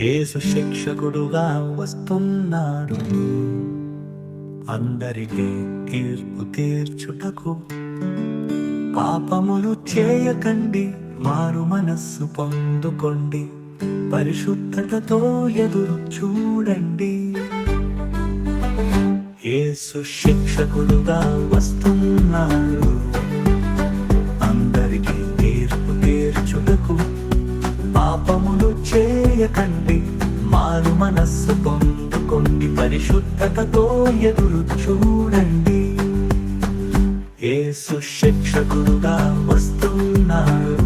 యేసు శిక్షకుడుగా వస్తున్నాడు. అందరికీ తీర్పు తీర్చుటకు పాపములు చేయకండి మారు మనస్సు పొందుకోండి పరిశుద్ధతతో ఎదురు చూడండి. యేసు శిక్షకుడుగా వస్తున్నాడు. పాపములు చేయకండి. మారు మనస్సు పొందుకోండి పరిశుద్ధతతో ఎదురు చూడండి. ఏసు శిక్షకుడుగా వస్తున్నాడు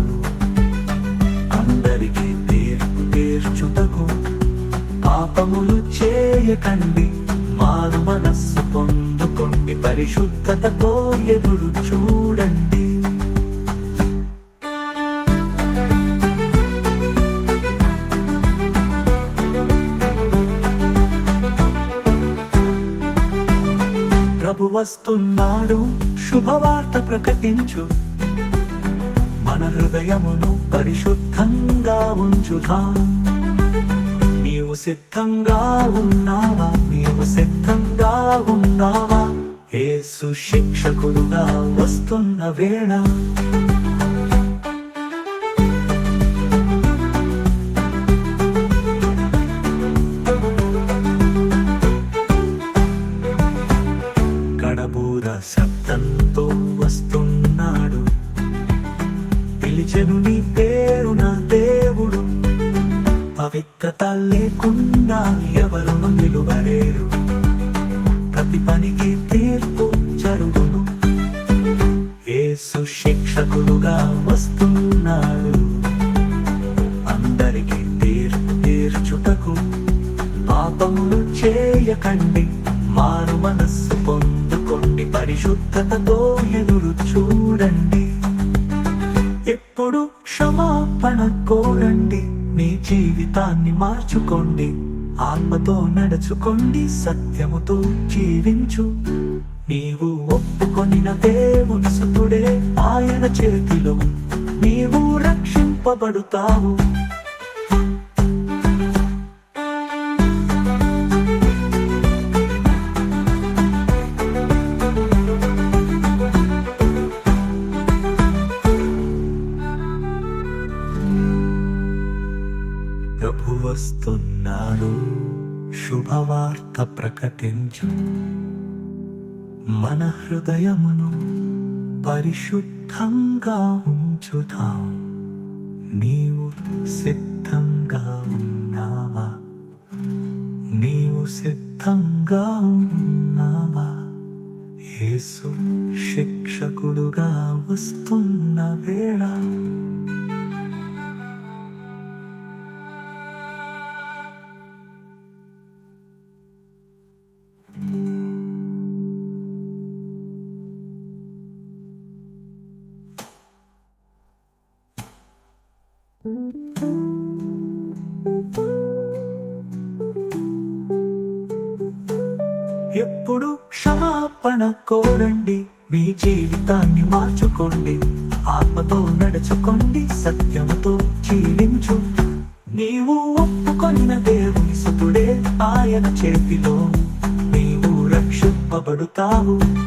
అందరికీ తీర్పు తీర్చుటకు పాపములు చేయకండి. మారు మనస్సు పొందుకోండి పరిశుద్ధతతో ఎదురు చూడండి. వస్తున్నాడు. శుభవార్త ప్రకటించు. మన హృదయమును పరిశుద్ధంగా ఉంచుదా నీవు సిద్ధంగా ఉన్నావా? నీవు సిద్ధంగా ఉన్నావా? ఏ సుశిక్షకుడుగా వస్తున్న వేళ శబ్దంతో వస్తున్నాడు. పిలిచెను నీ పేరు నా దేవుడు. పవిత్రత లేకుండా ఎవరును నిలువలేరు ప్రతి పనికి తీర్పు జరుగును. ఏసు శిక్షకులుగా వస్తున్నాడు. అందరికీ తీర్పు తీర్చుటకు పాపములు చేయకండి. మారు మనస్సు పరిశుద్ధతతో ఎదురు చూడండి. ఎప్పుడు క్షమాపణ కోరండి. మీ జీవితాన్ని మార్చుకోండి. ఆత్మతో నడుచుకోండి. సత్యముతో జీవించు. నీవు ఒప్పుకొనిన దేవుని సుతుడే ఆయన చేతిలో నీవు రక్షింపబడుతావు. ప్రభు వస్తున్నాడు శుభవార్త ప్రకటించు. మన హృదయమును పరిశుద్ధంగా ఉంచుతాం నీవు సిద్ధంగా ఉన్నావా? నీవు సిద్ధంగా ఉన్నావా? యేసు శిక్షకుడుగా వస్తున్న వేళ ఎప్పుడు క్షమాపణ కోరండి మీ జీవితాన్ని మార్చుకోండి ఆత్మతో నడుచుకోండి సత్యముతో జీవించు. నీవు ఒప్పుకొన్న దేవుని సుతుడే ఆయన చేతిలో నీవు రక్షింపబడుతావు.